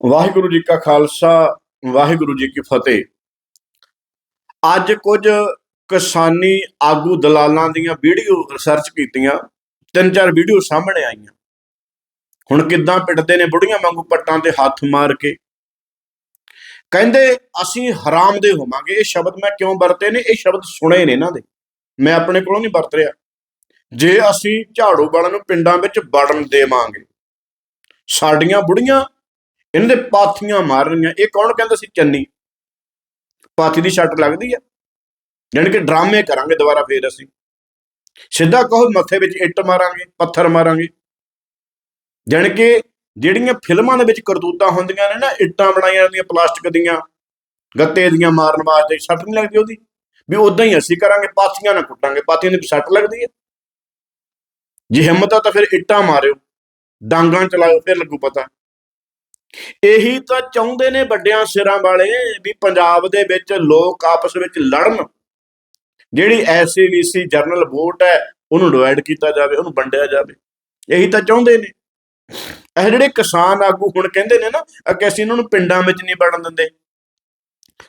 ਵਾਹਿਗੁਰੂ ਜੀ ਕਾ ਖਾਲਸਾ, ਵਾਹਿਗੁਰੂ ਜੀ ਕੀ ਫਤਿਹ। ਅੱਜ ਕੁਝ ਕਿਸਾਨੀ ਆਗੂ ਦਲਾਲਾਂ ਦੀਆਂ ਵੀਡੀਓ ਰਿਸਰਚ ਕੀਤੀਆਂ, ਤਿੰਨ ਚਾਰ ਵੀਡੀਓ ਸਾਹਮਣੇ ਆਈਆਂ। ਹੁਣ ਕਿੱਦਾਂ ਪਿੱਟਦੇ ਨੇ ਬੁੜੀਆਂ ਵਾਂਗੂ ਪੱਟਾਂ ਤੇ ਹੱਥ ਮਾਰ ਕੇ? ਕਹਿੰਦੇ, ਅਸੀਂ ਹਰਾਮ ਦੇ ਹੋਵਾਂਗੇ। ਇਹ ਸ਼ਬਦ ਮੈਂ ਕਿਉਂ ਵਰਤੇ ਨੇ? ਇਹ ਸ਼ਬਦ ਸੁਣੇ ਨੇ ਇਹਨਾਂ ਦੇ। ਮੈਂ ਆਪਣੇ ਕੋਲੋਂ ਨਹੀਂ ਵਰਤ ਰਿਹਾ। ਜੇ ਅਸੀਂ ਝਾੜੂ ਵਾਲਿਆਂ ਨੂੰ ਪਿੰਡਾਂ ਵਿੱਚ ਵੜਨ ਦੇਵਾਂਗੇ, ਸਾਡੀਆਂ ਬੁੜੀਆਂ ਇਹਨਾਂ ਦੇ ਪਾਥੀਆਂ ਮਾਰਨੀਆਂ। ਇਹ ਕੌਣ ਕਹਿੰਦਾ ਸੀ? ਚੰਨੀ। ਪਾਥੀ ਦੀ ਛੱਟ ਲੱਗਦੀ ਆ। ਜਾਣੀ ਕਿ ਡਰਾਮੇ ਕਰਾਂਗੇ ਦੁਬਾਰਾ ਫੇਰ ਅਸੀਂ। ਸਿੱਧਾ ਕਹੋ ਮੱਥੇ ਵਿੱਚ ਇੱਟ ਮਾਰਾਂਗੇ, ਪੱਥਰ ਮਾਰਾਂਗੇ। ਜਾਣੀ ਕਿ ਜਿਹੜੀਆਂ ਫਿਲਮਾਂ ਦੇ ਵਿੱਚ ਕਰਤੂਤਾਂ ਹੁੰਦੀਆਂ ਨੇ ਨਾ, ਇੱਟਾਂ ਬਣਾਈਆਂ ਜਾਂਦੀਆਂ, ਪਲਾਸਟਿਕ ਦੀਆਂ, ਗੱਤੇ ਦੀਆਂ ਮਾਰਨ ਵਾਸਤੇ ਛੱਟ ਨਹੀਂ ਲੱਗਦੀ ਉਹਦੀ। ਵੀ ਉਦਾਂ ਹੀ ਅਸੀਂ ਕਰਾਂਗੇ, ਪਾਥੀਆਂ ਨਾ ਕੁੱਟਾਂਗੇ, ਪਾਥੀਆਂ ਦੀ ਛੱਟ ਲੱਗਦੀ ਹੈ ਜੇ ਹਿੰਮਤ ਆ ਤਾਂ ਫਿਰ ਇੱਟਾਂ ਮਾਰਿਓ, ਡਾਂਗਾਂ ਚਲਾਓ ਫਿਰ ਲੱਗੂ ਪਤਾ। ਇਹੀ ਤਾਂ ਚਾਹੁੰਦੇ ਨੇ ਵੱਡਿਆਂ ਸਿਰਾਂ ਵਾਲੇ ਵੀ ਪੰਜਾਬ ਦੇ ਵਿੱਚ ਲੋਕ ਆਪਸ ਵਿੱਚ ਲੜਨ। ਜਿਹੜੀ ਐਸਸੀਵੀਸੀ ਜਰਨਲ ਵੋਟ ਹੈ, ਉਹਨੂੰ ਡਿਵਾਈਡ ਕੀਤਾ ਜਾਵੇ, ਉਹਨੂੰ ਵੰਡਿਆ ਜਾਵੇ। ਇਹੀ ਤਾਂ ਚਾਹੁੰਦੇ ਨੇ। ਇਹ ਜਿਹੜੇ ਕਿਸਾਨ ਆਗੂ ਹੁਣ ਕਹਿੰਦੇ ਨੇ ਨਾ ਕਿ ਅਸੀਂ ਇਹਨਾਂ ਨੂੰ ਪਿੰਡਾਂ ਵਿੱਚ ਨਹੀਂ ਵੜਨ ਦਿੰਦੇ।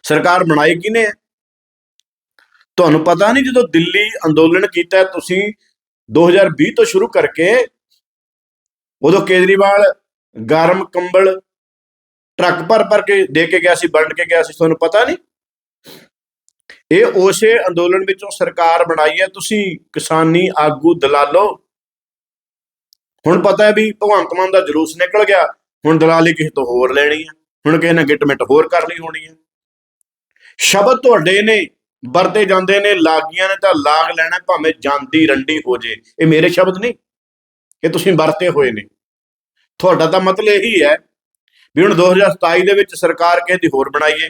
ਸਰਕਾਰ ਬਣਾਈ ਕਿਨੇ ਹੈ ਤੁਹਾਨੂੰ ਪਤਾ ਨਹੀਂ ਜਦੋਂ ਦਿੱਲੀ ਅੰਦੋਲਨ ਕੀਤਾ, ਤੁਸੀਂ 2020 ਤੋਂ ਸ਼ੁਰੂ ਕਰਕੇ ਉਦੋਂ ਕੇਜਰੀਵਾਲ, ਗਰਮ, ਕੰਬਲ ਟਰੱਕ ਭਰ ਭਰ ਕੇ ਦੇ ਕੇ ਗਿਆ ਸੀ, ਵੰਡ ਕੇ ਗਿਆ ਸੀ, ਤੁਹਾਨੂੰ ਪਤਾ ਨਹੀਂ? ਇਹ ਉਸੇ ਅੰਦੋਲਨ ਵਿੱਚੋਂ ਸਰਕਾਰ ਬਣਾਈ ਹੈ, ਤੁਸੀਂ ਕਿਸਾਨੀ ਆਗੂ ਦਲਾਲੋ। ਹੁਣ ਪਤਾ ਹੈ ਵੀ ਭਗਵੰਤ ਮਾਨ ਦਾ ਜਲੂਸ ਨਿਕਲ ਗਿਆ, ਹੁਣ ਦਲਾਲੀ ਕਿਸੇ ਤੋਂ ਹੋਰ ਲੈਣੀ ਹੈ, ਹੁਣ ਕਿਸੇ ਨੇ ਗਿਟਮਿਟ ਹੋਰ ਕਰਨੀ ਹੋਣੀ ਹੈ। ਸ਼ਬਦ ਤੁਹਾਡੇ ਨੇ, ਵਰਤੇ ਜਾਂਦੇ ਨੇ, ਲਾਗੀਆਂ ਨੇ ਤਾਂ ਲਾਗ ਲੈਣਾ, ਭਾਵੇਂ ਜਾਂਦੀ ਰੰਡੀ ਹੋ ਜੇ। ਇਹ ਮੇਰੇ ਸ਼ਬਦ ਨਹੀਂ, ਇਹ ਤੁਸੀਂ ਵਰਤੇ ਹੋਏ ਨੇ। ਤੁਹਾਡਾ ਤਾਂ ਮਤਲਬ ਇਹੀ ਹੈ ਵੀ ਹੁਣ 2027 ਦੇ ਵਿੱਚ ਸਰਕਾਰ ਕਿਸੇ ਦੀ ਹੋਰ ਬਣਾਈਏ,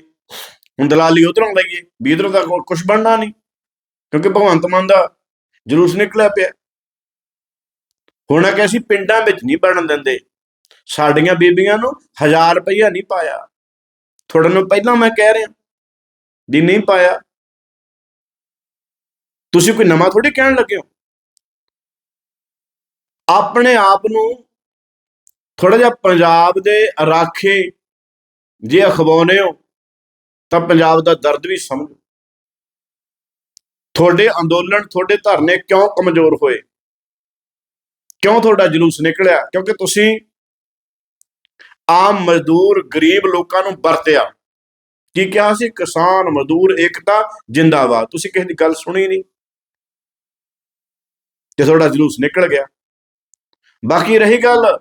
ਹੁਣ ਦਲਾਲੀ ਉਧਰੋਂ ਲਈਏ, ਵੀ ਇਧਰੋਂ ਦਾ ਕੁਝ ਬਣਨਾ ਨਹੀਂ, ਕਿਉਂਕਿ ਭਗਵੰਤ ਮਾਨ ਦਾ ਜਲੂਸ ਨਿਕਲਿਆ ਪਿਆ। ਹੋਣਾ ਕਿ ਅਸੀਂ ਪਿੰਡਾਂ ਵਿੱਚ ਨਹੀਂ ਬਣਨ ਦਿੰਦੇ, ਸਾਡੀਆਂ ਬੀਬੀਆਂ ਨੂੰ 1000 ਰੁਪਈਆ ਨਹੀਂ ਪਾਇਆ। ਤੁਹਾਡੇ ਨੂੰ ਪਹਿਲਾਂ ਮੈਂ ਕਹਿ ਰਿਹਾ ਦੀ ਨਹੀਂ ਪਾਇਆ। ਤੁਸੀਂ ਕੋਈ ਨਵਾਂ ਥੋੜੀ ਕਹਿਣ ਲੱਗੇ ਹੋ? ਆਪਣੇ ਆਪ ਨੂੰ ਥੋੜਾ ਜਿਹਾ ਪੰਜਾਬ ਦੇ ਰਾਖੇ ਜੇ ਅਖਵਾਉਨੇ ਹੋ, ਤਾਂ ਪੰਜਾਬ ਦਾ ਦਰਦ ਵੀ ਸਮਝੋ। ਤੁਹਾਡੇ ਅੰਦੋਲਨ, ਤੁਹਾਡੇ ਧਰਨੇ ਕਿਉਂ ਕਮਜ਼ੋਰ ਹੋਏ? ਕਿਉਂ ਤੁਹਾਡਾ ਜਲੂਸ ਨਿਕਲਿਆ? ਕਿਉਂਕਿ ਤੁਸੀਂ ਆਮ ਮਜ਼ਦੂਰ, ਗਰੀਬ ਲੋਕਾਂ ਨੂੰ ਵਰਤਿਆ। ਕੀ ਕਿਹਾ ਸੀ? ਕਿਸਾਨ, ਮਜ਼ਦੂਰ, ਏਕਤਾ, ਜਿੰਦਾਬਾਦ। ਤੁਸੀਂ ਕਿਸੇ ਦੀ ਗੱਲ ਸੁਣੀ ਨਹੀਂ ਤੇ ਤੁਹਾਡਾ ਜਲੂਸ ਨਿਕਲ ਗਿਆ। ਬਾਕੀ ਰਹੀ ਗੱਲ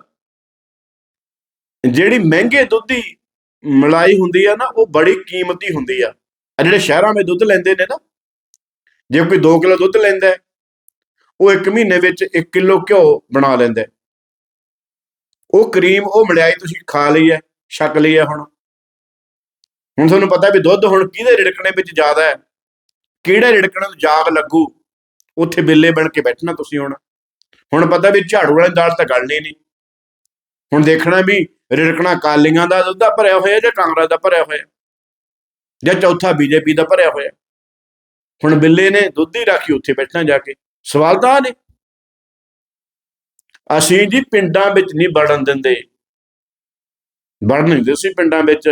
ਜਿਹੜੀ ਮਹਿੰਗੇ ਦੁੱਧ ਦੀ ਮਲਾਈ ਹੁੰਦੀ ਆ ਨਾ, ਉਹ ਬੜੀ ਕੀਮਤੀ ਹੁੰਦੀ ਆ। ਆ ਜਿਹੜੇ ਸ਼ਹਿਰਾਂ ਵਿੱਚ ਦੁੱਧ ਲੈਂਦੇ ਨੇ ਨਾ, ਜੇ ਕੋਈ 2 ਕਿਲੋ ਦੁੱਧ ਲੈਂਦਾ ਉਹ 1 ਮਹੀਨੇ ਵਿੱਚ 1 ਕਿਲੋ ਘਿਓ ਬਣਾ ਲੈਂਦਾ ਉਹ ਕਰੀਮ, ਉਹ ਮਲਾਈ ਤੁਸੀਂ ਖਾ ਲਈ ਹੈ, ਛਕ ਲਈ ਹੈ ਹੁਣ। ਹੁਣ ਤੁਹਾਨੂੰ ਪਤਾ ਵੀ ਦੁੱਧ ਹੁਣ ਕਿਹਦੇ ਰਿੜਕਣੇ ਵਿੱਚ ਜ਼ਿਆਦਾ ਹੈ, ਕਿਹੜੇ ਰਿੜਕਣੇ ਨੂੰ ਜਾਗ ਲੱਗੂ, ਉੱਥੇ ਬਿੱਲੇ ਬਣ ਕੇ ਬੈਠਣਾ ਤੁਸੀਂ ਹੁਣ। ਹੁਣ ਪਤਾ ਵੀ ਝਾੜੂ ਵਾਲੀ ਦਾਲ ਤਾਂ ਗਲਣੀ ਨਹੀਂ। ਹੁਣ ਦੇਖਣਾ ਵੀ ਰਿੜਕਣਾ ਕਾਲੀਆਂ ਦਾ ਦੁੱਧ ਭਰਿਆ ਹੋਇਆ ਜਾਂ ਕਾਂਗਰਸ ਦਾ ਭਰਿਆ ਹੋਇਆ? ਜਾਂ ਚੌਥਾ ਬੀਜੇਪੀ ਦਾ ਭਰਿਆ ਹੋਇਆ? ਹੁਣ ਬਿੱਲੇ ਨੇ ਦੁੱਧ ਹੀ ਰੱਖੀ ਉੱਥੇ ਬੈਠਣਾ ਜਾ ਕੇ। ਸਵਾਲ ਤਾਂ ਆਹ ਨੇ। ਅਸੀਂ ਜੀ ਪਿੰਡਾਂ ਵਿੱਚ ਨਹੀਂ ਵੜਨ ਦਿੰਦੇ। ਵੜਨ ਨਹੀਂ ਦਿੰਦੇ ਸੀ ਪਿੰਡਾਂ ਵਿੱਚ।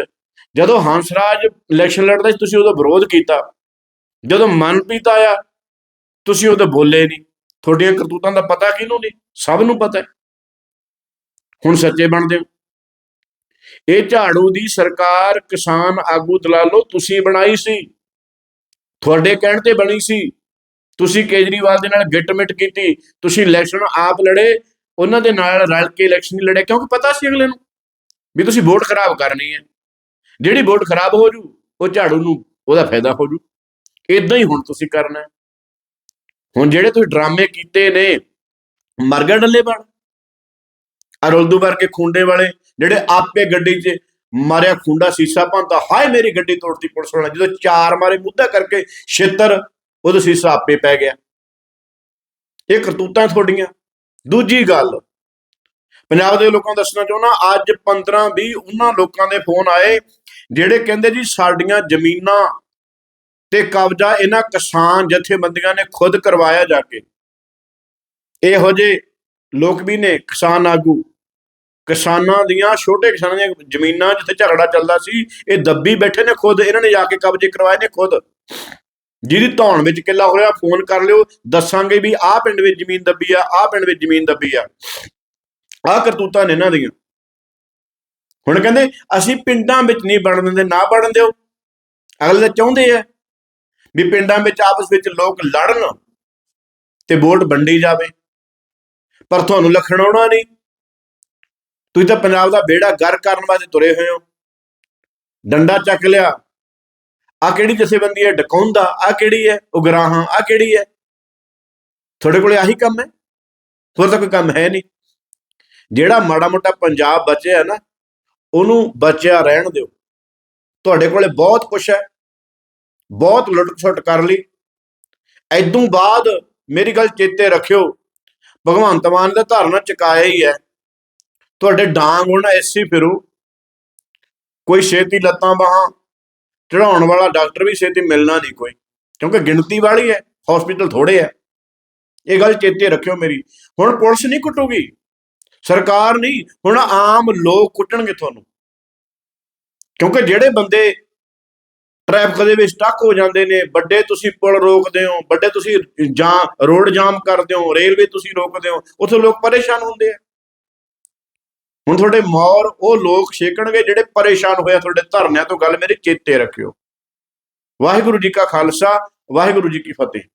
ਜਦੋਂ ਹੰਸਰਾਜ ਇਲੈਕਸ਼ਨ ਲੜਦਾ ਸੀ, ਤੁਸੀਂ ਉਹਦਾ ਵਿਰੋਧ ਕੀਤਾ। ਜਦੋਂ ਮਨਪ੍ਰੀਤ ਆਇਆ, ਤੁਸੀਂ ਉਹਦੇ ਬੋਲੇ ਨਹੀਂ। ਤੁਹਾਡੀਆਂ ਕਰਤੂਤਾਂ ਦਾ ਪਤਾ ਕਿਹਨੂੰ ਨਹੀਂ ਸਭ ਨੂੰ ਪਤਾ ਹੈ। ਹੁਣ ਸੱਚੇ ਬਣਦੇ ਹੋ ਇਹ ਝਾੜੂ ਦੀ ਸਰਕਾਰ ਕਿਸਾਨ ਆਗੂ ਦਲਾਲੋ ਤੁਸੀਂ ਬਣਾਈ ਸੀ। ਤੁਹਾਡੇ ਕਹਿਣ ਤੇ ਬਣੀ ਸੀ। ਤੁਸੀਂ ਕੇਜਰੀਵਾਲ ਦੇ ਨਾਲ ਗਿਟਮਿਟ ਕੀਤੀ। ਤੁਸੀਂ ਇਲੈਕਸ਼ਨ ਆਪ ਲੜੇ। ਉਹਨਾਂ ਦੇ ਨਾਲ ਰਲ ਕੇ ਇਲੈਕਸ਼ਨ ਨਹੀਂ ਲੜੇ। ਕਿਉਂਕਿ ਪਤਾ ਸੀ ਅਗਲੇ ਨੂੰ ਵੀ ਤੁਸੀਂ ਵੋਟ ਖਰਾਬ ਕਰਨੀ ਹੈ। ਜਿਹੜੀ ਵੋਟ ਖਰਾਬ ਹੋ ਜੂ, ਉਹ ਝਾੜੂ ਨੂੰ ਉਹਦਾ ਫਾਇਦਾ ਹੋ ਜੂ। ਇਦਾਂ ਹੀ ਹੁਣ ਤੁਸੀਂ ਕਰਨਾ ਹੁਣ ਜਿਹੜੇ ਤੁਸੀਂ ਡਰਾਮੇ ਕੀਤੇ ਨੇ ਮਰਗਾ ਡੱਲੇ ਬਣ ਅਰੁਲਦੂ ਵਰਗੇ ਖੁੰਡੇ ਵਾਲੇ ਜਿਹੜੇ ਆਪੇ ਗੱਡੀ 'ਚ ਮਾਰਿਆ ਖੁੰਡਾ ਸੀਸਾ ਭੰਦਾ ਹਾਏ ਮੇਰੀ ਗੱਡੀ ਤੋੜਤੀ ਪੁਲਿਸ ਵਾਲਾ ਜਦੋਂ ਚਾਰ ਮਾਰੇ ਮੁੱਦਾ ਕਰਕੇ ਛੇਤਰ ਉਹਦਾ ਸੀਸਾ ਆਪੇ ਪੈ ਗਿਆ। ਇਹ ਕਰਤੂਤਾਂ ਤੁਹਾਡੀਆਂ। ਦੂਜੀ ਗੱਲ, ਪੰਜਾਬ ਦੇ ਲੋਕਾਂ ਨੂੰ ਦੱਸਣਾ ਚਾਹੁੰਦਾ, ਅੱਜ 15 20 ਉਹਨਾਂ ਲੋਕਾਂ ਦੇ ਫੋਨ ਆਏ, ਜਿਹੜੇ ਕਹਿੰਦੇ ਜੀ ਸਾਡੀਆਂ ਜ਼ਮੀਨਾਂ ਤੇ ਕਬਜ਼ਾ ਇਹਨਾਂ ਕਿਸਾਨ ਜਥੇਬੰਦੀਆਂ ਨੇ ਖੁਦ ਕਰਵਾਇਆ ਜਾ ਕੇ। ਇਹੋ ਜਿਹੇ ਲੋਕ ਵੀ ਨੇ ਕਿਸਾਨ ਆਗੂ। ਕਿਸਾਨਾਂ ਦੀਆਂ, ਛੋਟੇ ਕਿਸਾਨਾਂ ਦੀਆਂ ਜ਼ਮੀਨਾਂ ਜਿੱਥੇ ਝਗੜਾ ਚੱਲਦਾ ਸੀ, ਇਹ ਦੱਬੀ ਬੈਠੇ ਨੇ ਖੁਦ, ਇਹਨਾਂ ਨੇ ਜਾ ਕੇ ਕਬਜ਼ੇ ਕਰਵਾਏ ਨੇ ਖੁਦ। ਜਿਹਦੀ ਧੌਣ ਵਿੱਚ ਕਿੱਲਾ ਹੋ ਰਿਹਾ ਫੋਨ ਕਰ ਲਿਓ, ਦੱਸਾਂਗੇ ਵੀ ਆਹ ਪਿੰਡ ਵਿੱਚ ਜ਼ਮੀਨ ਦੱਬੀ ਆ, ਆਹ ਪਿੰਡ ਵਿੱਚ ਜ਼ਮੀਨ ਦੱਬੀ ਆ। ਆਹ ਕਰਤੂਤਾਂ ਨੇ ਇਹਨਾਂ ਦੀਆਂ। ਹੁਣ ਕਹਿੰਦੇ, ਅਸੀਂ ਪਿੰਡਾਂ ਵਿੱਚ ਨਹੀਂ ਬਣਨ ਦਿੰਦੇ, ਨਾ ਬਣਨ ਦਿਓ। ਅਗਲੇ ਤਾਂ ਚਾਹੁੰਦੇ ਆ ਵੀ ਪਿੰਡਾਂ ਵਿੱਚ ਆਪਸ ਵਿੱਚ ਲੋਕ ਲੜਨ ਤੇ ਵੋਟ ਵੰਡੀ ਜਾਵੇ। ਪਰ ਤੁਹਾਨੂੰ ਲਖਣ ਆਉਣਾ ਨਹੀਂ। ਤੁਸੀਂ ਤਾਂ ਪੰਜਾਬ ਦਾ ਬੇੜਾ ਗਰ ਕਰਨ ਵਾਸਤੇ ਤੁਰੇ ਹੋਏ ਹੋ। ਡੰਡਾ ਚੱਕ ਲਿਆ। ਆ ਕਿਹੜੀ ਜਥੇਬੰਦੀ ਹੈ? ਡਕਾਉਂਦਾ ਆ ਕਿਹੜੀ ਹੈ? ਉਗਰਾਹਾਂ। ਆ ਕਿਹੜੀ ਹੈ? ਤੁਹਾਡੇ ਕੋਲੇ ਆਹੀ ਕੰਮ ਹੈ? ਹੋਰ ਤਾਂ ਕੋਈ ਕੰਮ ਹੈ ਨਹੀਂ। ਜਿਹੜਾ ਮਾੜਾ ਮੋਟਾ ਪੰਜਾਬ ਬਚਿਆ ਨਾ, ਉਹਨੂੰ ਬਚਿਆ ਰਹਿਣ ਦਿਓ। ਤੁਹਾਡੇ ਕੋਲੇ ਬਹੁਤ ਕੁਛ ਹੈ। ਬਹੁਤ ਲੁੱਟ-ਛੁੱਟ ਕਰ ਲਈ। ਐਦੋਂ ਬਾਅਦ ਮੇਰੀ ਗੱਲ ਚੇਤੇ ਰੱਖਿਓ। ਭਗਵੰਤ ਮਾਨ ਦਾ ਧਾਰਨਾ ਚੁਕਾਇਆ ਹੀ ਹੈ। ਤੁਹਾਡੇ ਡਾਂਗ ਹੁਣ ਐਸੀ ਫਿਰੂ। ਕੋਈ ਛੇਤੀ ਲੱਤਾਂ ਬਾਹਾਂ ਚੜਾਉਣ ਵਾਲਾ ਡਾਕਟਰ ਵੀ ਛੇਤੀ ਮਿਲਣਾ ਨਹੀਂ ਕੋਈ, ਕਿਉਂਕਿ ਗਿਣਤੀ ਵਾਲੀ ਹੈ ਹਸਪੀਟਲ ਥੋੜੇ ਹੈ। ਇਹ ਗੱਲ ਚੇਤੇ ਰੱਖਿਓ ਮੇਰੀ। ਹੁਣ ਪੁਲਿਸ ਨਹੀਂ ਕੁੱਟੂਗੀ। ਸਰਕਾਰ ਨਹੀਂ, ਹੁਣ ਆਮ ਲੋਕ ਕੁੱਟਣਗੇ ਤੁਹਾਨੂੰ। ਕਿਉਂਕਿ ਜਿਹੜੇ ਬੰਦੇ ਟ੍ਰੈਫਿਕ ਦੇ ਵਿੱਚ ਸਟਕ ਹੋ ਜਾਂਦੇ ਨੇ, ਵੱਡੇ ਤੁਸੀਂ ਪੁਲ ਰੋਕਦੇ ਹੋ, ਵੱਡੇ ਤੁਸੀਂ ਜਾਂ ਰੋਡ ਜਾਮ ਕਰਦੇ ਹੋ ਰੇਲਵੇ ਤੁਸੀਂ ਰੋਕਦੇ ਹੋ, ਉੱਥੇ ਲੋਕ ਪਰੇਸ਼ਾਨ ਹੁੰਦੇ ਆ। ਹੁਣ ਤੁਹਾਡੇ ਮੌਰ ਉਹ ਲੋਕ ਛੇਕਣਗੇ ਜਿਹੜੇ ਪਰੇਸ਼ਾਨ ਹੋਇਆ ਤੁਹਾਡੇ ਧਰਨਿਆਂ ਤੋਂ। ਗੱਲ ਮੇਰੇ ਚੇਤੇ ਰੱਖਿਓ। ਵਾਹਿਗੁਰੂ ਜੀ ਕਾ ਖਾਲਸਾ, ਵਾਹਿਗੁਰੂ ਜੀ ਕੀ ਫਤਿਹ।